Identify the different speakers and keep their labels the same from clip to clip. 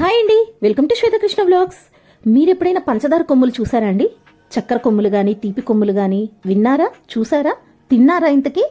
Speaker 1: Hi అండి. Welcome to Shwetakrishna vlogs. మీరు ఎప్పుడైనా పంచదార కొమ్ములు చూసారా అండి? చక్కెర కొమ్ములు కానీ తీపి కొమ్ములు కానీ విన్నారా? చూసారా? తిన్నారా ఇంతకీ?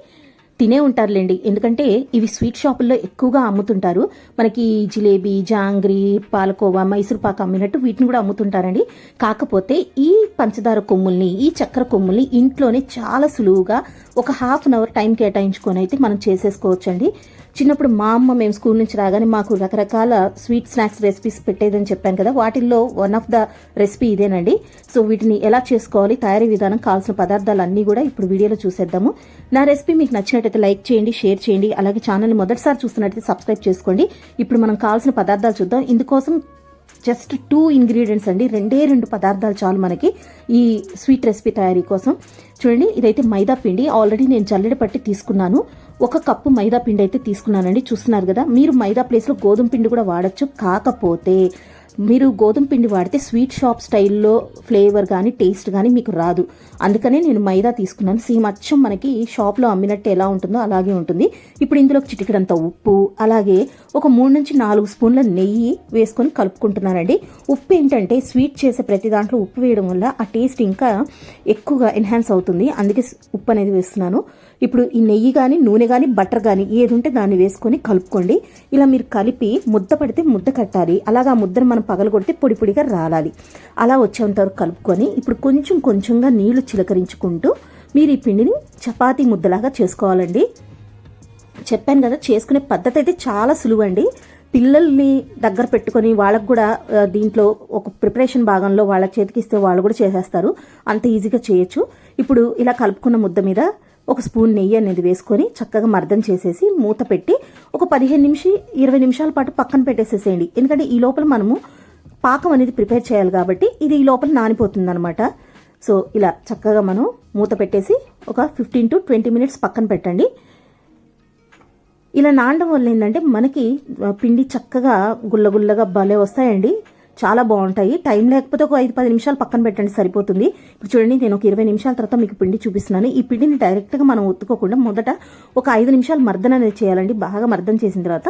Speaker 1: తినే ఉంటారులేండి. ఎందుకంటే ఇవి స్వీట్ షాపుల్లో ఎక్కువగా అమ్ముతుంటారు. మనకి జిలేబీ జాంగ్రీ పాలకోవా మైసూర్ పాక్ అమ్మినట్టు వీటిని కూడా అమ్ముతుంటారండి. కాకపోతే ఈ పంచదార కొమ్ముల్ని ఈ చక్కెర కొమ్ముల్ని ఇంట్లోనే చాలా సులువుగా ఒక హాఫ్ అన్ అవర్ టైం కేటాయించుకొని అయితే మనం చేసేసుకోవచ్చండి. చిన్నప్పుడు మా అమ్మ మేము స్కూల్ నుంచి రాగానే మాకు రకరకాల స్వీట్ స్నాక్స్ రెసిపీస్ పెట్టేదని చెప్పాను కదా. వాటిల్లో వన్ ఆఫ్ ద రెసిపీ ఇదేనండి. సో వీటిని ఎలా చేసుకోవాలి తయారీ విధానం కావాల్సిన పదార్థాలు అన్నీ కూడా ఇప్పుడు వీడియోలో చూసేద్దాము. నా రెసిపీ మీకు నచ్చినట్టయితే లైక్ చేయండి షేర్ చేయండి అలాగే ఛానల్ని మొదటిసారి చూస్తున్నట్టయితే సబ్స్క్రైబ్ చేసుకోండి. ఇప్పుడు మనం కావాల్సిన పదార్థాలు చూద్దాం. ఇందుకోసం జస్ట్ టూ ఇంగ్రీడియంట్స్ అండి. రెండే రెండు పదార్థాలు చాలు మనకి ఈ స్వీట్ రెసిపీ తయారీ కోసం. చూడండి ఇదైతే మైదా పిండి. ఆల్రెడీ నేను జల్లెడ పట్టి తీసుకున్నాను. ఒక కప్పు మైదా పిండి అయితే తీసుకున్నానండి. చూస్తున్నారు కదా మీరు మైదా ప్లేస్లో గోధుమ పిండి కూడా వాడచ్చు. కాకపోతే మీరు గోధుమ పిండి వాడితే స్వీట్ షాప్ స్టైల్లో ఫ్లేవర్ కానీ టేస్ట్ కానీ మీకు రాదు. అందుకనే నేను మైదా తీసుకున్నాను. సేమ్ అచ్చం మనకి షాప్లో అమ్మినట్టు ఎలా ఉంటుందో అలాగే ఉంటుంది. ఇప్పుడు ఇందులో చిటికడంత ఉప్పు అలాగే ఒక మూడు నుంచి నాలుగు స్పూన్ల నెయ్యి వేసుకొని కలుపుకుంటున్నానండి. ఉప్పు ఏంటంటే స్వీట్ చేసే ప్రతి దాంట్లో ఉప్పు వేయడం వల్ల ఆ టేస్ట్ ఇంకా ఎక్కువగా ఎన్హాన్స్ అవుతుంది. అందుకే ఉప్పు అనేది వేస్తున్నాను. ఇప్పుడు ఈ నెయ్యి కానీ నూనె కానీ బటర్ కానీ ఏది ఉంటే దాన్ని వేసుకొని కలుపుకోండి. ఇలా మీరు కలిపి ముద్ద పడితే ముద్ద కట్టాలి. అలాగా ఆ ముద్దను మనం పగలు కొడితే పొడి పొడిగా రాలాలి. అలా వచ్చేంత వరకు కలుపుకొని ఇప్పుడు కొంచెం కొంచెంగా నీళ్ళు చిలకరించుకుంటూ మీరు ఈ పిండిని చపాతీ ముద్దలాగా చేసుకోవాలండి. చెప్పాను కదా చేసుకునే పద్ధతి అయితే చాలా సులువండి. పిల్లల్ని దగ్గర పెట్టుకొని వాళ్ళకు కూడా దీంట్లో ఒక ప్రిపరేషన్ భాగంలో వాళ్ళ చేతికి ఇస్తే వాళ్ళు కూడా చేసేస్తారు. అంత ఈజీగా చేయొచ్చు. ఇప్పుడు ఇలా కలుపుకున్న ముద్ద మీద ఒక స్పూన్ నెయ్యి అనేది వేసుకొని చక్కగా మర్దం చేసేసి మూత పెట్టి ఒక పదిహేను నిమిషం ఇరవై నిమిషాల పాటు పక్కన పెట్టేసేసేయండి. ఎందుకంటే ఈ లోపల మనము పాకం అనేది ప్రిపేర్ చేయాలి కాబట్టి ఇది ఈ లోపల నానిపోతుంది అనమాట సో ఇలా చక్కగా మనం మూత పెట్టేసి ఒక ఫిఫ్టీన్ టు ట్వంటీ మినిట్స్ పక్కన పెట్టండి. ఇలా నానడం వల్ల ఏంటంటే మనకి పిండి చక్కగా గుల్లగుల్లగా భలే వస్తాయండి. చాలా బాగుంటాయి. టైం లేకపోతే ఒక ఐదు పది నిమిషాలు పక్కన పెట్టండి సరిపోతుంది. ఇప్పుడు చూడండి నేను ఒక ఇరవై నిమిషాల తర్వాత మీకు పిండి చూపిస్తున్నాను. ఈ పిండిని డైరెక్ట్గా మనం ఒత్తుకోకుండా మొదట ఒక ఐదు నిమిషాలు మర్దన అనేది చేయాలండి. బాగా మర్దన చేసిన తర్వాత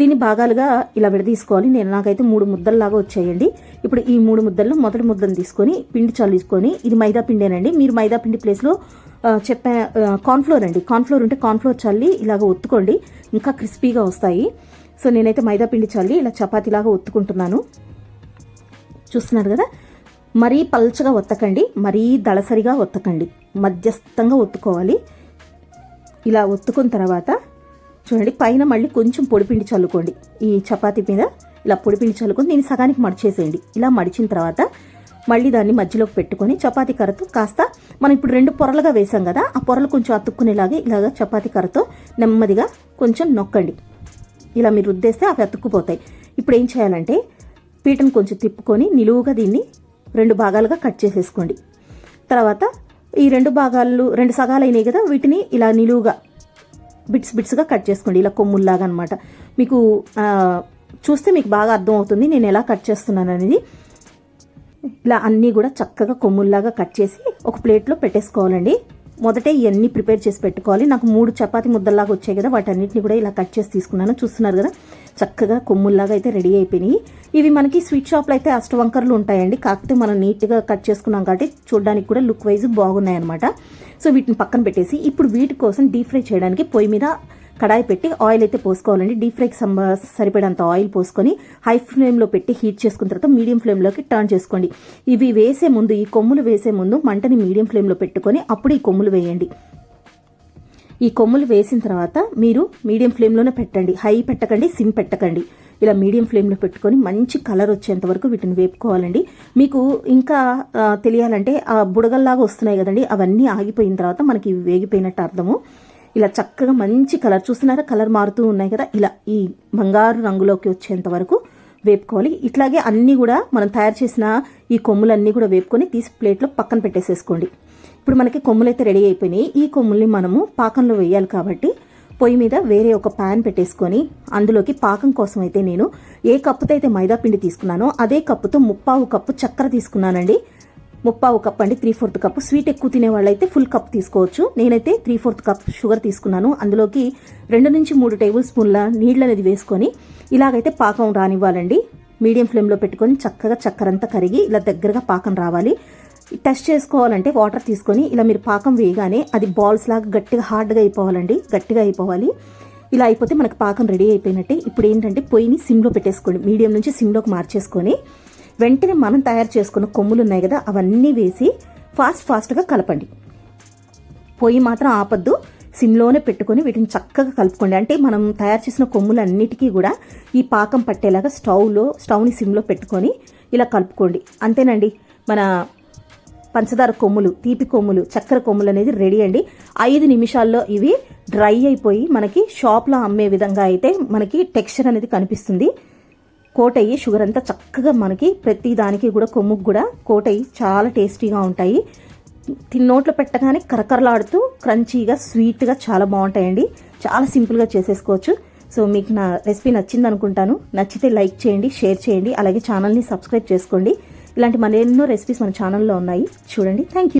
Speaker 1: దీన్ని భాగాలుగా ఇలా విడదీసుకోవాలి. నేను నాకైతే మూడు ముద్దల్లాగా వచ్చాయండి. ఇప్పుడు ఈ మూడు ముద్దల్లో మొదటి ముద్దను తీసుకొని పిండి చల్లుకొని ఇది మైదా పిండేనండి. మీరు మైదా పిండి ప్లేస్లో చెప్పా కార్న్ఫ్లోర్ అండి. కార్న్ఫ్లోర్ ఉంటే కార్న్ఫ్లోర్ చల్లి ఇలాగ ఒత్తుకోండి. ఇంకా క్రిస్పీగా వస్తాయి. సో నేనైతే మైదా పిండి చల్లి ఇలా చపాతీలాగా ఒత్తుకుంటున్నాను. చూస్తున్నారు కదా? మరీ పల్చగా ఒత్తకండి. మరీ దళసరిగా ఒత్తకండి. మధ్యస్థంగా ఒత్తుకోవాలి. ఇలా ఒత్తుకున్న తర్వాత చూడండి పైన మళ్ళీ కొంచెం పొడిపిండి చల్లుకోండి. ఈ చపాతీ మీద ఇలా పొడిపిండి చల్లుకొని దీన్ని సగానికి మడిచేసేయండి. ఇలా మడిచిన తర్వాత మళ్ళీ దాన్ని మధ్యలోకి పెట్టుకొని చపాతీ కర్రతో కాస్త మనం ఇప్పుడు రెండు పొరలుగా వేసాం కదా ఆ పొరలు కొంచెం అతుక్కునేలాగే ఇలాగ చపాతీ కర్రతో నెమ్మదిగా కొంచెం నొక్కండి. ఇలా మీరు రుద్దేస్తే అవి అతుక్కుపోతాయి. ఇప్పుడు ఏం చేయాలంటే పీటను కొంచెం తిప్పుకొని నిలువుగా దీన్ని రెండు భాగాలుగా కట్ చేసేసుకోండి. తర్వాత ఈ రెండు భాగాలు రెండు సగాలు అయినాయి కదా వీటిని ఇలా నిలువుగా బిట్స్ బిట్స్గా కట్ చేసుకోండి. ఇలా కొమ్ముల్లాగా అనమాట మీకు చూస్తే మీకు బాగా అర్థం అవుతుంది నేను ఎలా కట్ చేస్తున్నాను అనేది ఇలా అన్నీ కూడా చక్కగా కొమ్ముల్లాగా కట్ చేసి ఒక ప్లేట్లో పెట్టేసుకోవాలండి. మొదటే ఇవన్నీ ప్రిపేర్ చేసి పెట్టుకోవాలి. నాకు మూడు చపాతి ముద్దల్లాగా వచ్చాయి కదా వాటన్నిటిని కూడా ఇలా కట్ చేసి తీసుకున్నాను. చూస్తున్నారు కదా చక్కగా కొమ్ముల్లాగా అయితే రెడీ అయిపోయినాయి. ఇవి మనకి స్వీట్ షాప్లో అయితే అష్టవంకర్లు ఉంటాయండి. కాకపోతే మనం నీట్గా కట్ చేసుకున్నాం కాబట్టి చూడడానికి కూడా లుక్ వైజ్ బాగున్నాయి అనమాట సో వీటిని పక్కన పెట్టేసి ఇప్పుడు వీటి కోసం డీప్ ఫ్రై చేయడానికి పొయ్యి మీద కడాయి పెట్టి ఆయిల్ అయితే పోసుకోవాలండి. డీప్ ఫ్రైకి సంబ సరిపడంత ఆయిల్ పోసుకొని హై ఫ్లేమ్లో పెట్టి హీట్ చేసుకున్న తర్వాత మీడియం ఫ్లేమ్లోకి టర్న్ చేసుకోండి. ఇవి వేసే ముందు ఈ కొమ్ములు వేసే ముందు మంటని మీడియం ఫ్లేమ్లో పెట్టుకొని అప్పుడు ఈ కొమ్ములు వేయండి. ఈ కొమ్ములు వేసిన తర్వాత మీరు మీడియం ఫ్లేమ్లోనే పెట్టండి. హై పెట్టకండి సిమ్ పెట్టకండి. ఇలా మీడియం ఫ్లేమ్లో పెట్టుకొని మంచి కలర్ వచ్చేంత వరకు వీటిని వేపుకోవాలండి. మీకు ఇంకా తెలియాలంటే ఆ బుడగల్లాగా వస్తున్నాయి కదండి. అవన్నీ ఆగిపోయిన తర్వాత మనకి ఇవి వేగిపోయినట్టు అర్థము. ఇలా చక్కగా మంచి కలర్ చూస్తున్నారా? కలర్ మారుతూ ఉన్నాయి కదా. ఇలా ఈ బంగారు రంగులోకి వచ్చేంత వరకు వేపుకోవాలి. ఇట్లాగే అన్నీ కూడా మనం తయారు చేసిన ఈ కొమ్ములన్నీ కూడా వేపుకొని తీసి ప్లేట్లో పక్కన పెట్టేసేసుకోండి. ఇప్పుడు మనకి కొమ్ములు అయితే రెడీ అయిపోయినాయి. ఈ కొమ్ముల్ని మనము పాకంలో వేయాలి కాబట్టి పొయ్యి మీద వేరే ఒక ప్యాన్ పెట్టేసుకొని అందులోకి పాకం కోసం అయితే నేను ఏ కప్పుతో అయితే మైదా పిండి తీసుకున్నానో అదే కప్పుతో ముప్పావు కప్పు చక్కెర తీసుకున్నానండి. ముప్పావు కప్ అండి త్రీ ఫోర్త్ కప్. స్వీట్ ఎక్కువ తినే వాళ్ళైతే ఫుల్ కప్ తీసుకోవచ్చు. నేనైతే త్రీ ఫోర్త్ కప్ షుగర్ తీసుకున్నాను. అందులోకి రెండు నుంచి మూడు టేబుల్ స్పూన్ల నీళ్ళు అనేది వేసుకొని ఇలాగైతే పాకం రానివ్వాలండి. మీడియం ఫ్లేమ్లో పెట్టుకొని చక్కగా చక్కెర అంతా కరిగి ఇలా దగ్గరగా పాకం రావాలి. టెస్ట్ చేసుకోవాలంటే వాటర్ తీసుకొని ఇలా మీరు పాకం వేయగానే అది బాల్స్ లాగా గట్టిగా హార్డ్గా అయిపోవాలండి. గట్టిగా అయిపోవాలి. ఇలా అయిపోతే మనకు పాకం రెడీ అయిపోయినట్టే. ఇప్పుడు ఏంటంటే పొయ్యిని సిమ్లో పెట్టేసుకోండి. మీడియం నుంచి సిమ్లోకి మార్చేసుకొని వెంటనే మనం తయారు చేసుకున్న కొమ్ములు ఉన్నాయి కదా అవన్నీ వేసి ఫాస్ట్ ఫాస్ట్గా కలపండి. పొయ్యి మాత్రం ఆపద్దు. సిమ్లోనే పెట్టుకొని వీటిని చక్కగా కలుపుకోండి. అంటే మనం తయారు చేసిన కొమ్ములన్నిటికీ కూడా ఈ పాకం పట్టేలాగా స్టవ్లో స్టవ్ని సిమ్లో పెట్టుకొని ఇలా కలుపుకోండి. అంతేనండి. మన పంచదార కొమ్ములు తీపి కొమ్ములు చక్కెర కొమ్ములు అనేది రెడీ అండి. ఐదు నిమిషాల్లో ఇవి డ్రై అయిపోయి మనకి షాప్లో అమ్మే విధంగా అయితే మనకి టెక్స్చర్ అనేది కనిపిస్తుంది. కోట్ అయ్యి షుగర్ అంతా చక్కగా మనకి ప్రతి దానికి కూడా కొమ్ముకు కూడా కోట్ అయ్యి చాలా టేస్టీగా ఉంటాయి. తిన్నోట్లో పెట్టగానే కరకరలాడుతూ క్రంచీగా స్వీట్గా చాలా బాగుంటాయండి. చాలా సింపుల్గా చేసేసుకోవచ్చు. సో మీకు నా రెసిపీ నచ్చింది అనుకుంటాను నచ్చితే లైక్ చేయండి షేర్ చేయండి అలాగే ఛానల్ని సబ్స్క్రైబ్ చేసుకోండి. ఇలాంటి మరెన్నో రెసిపీస్ మన ఛానల్లో ఉన్నాయి. చూడండి. Thank you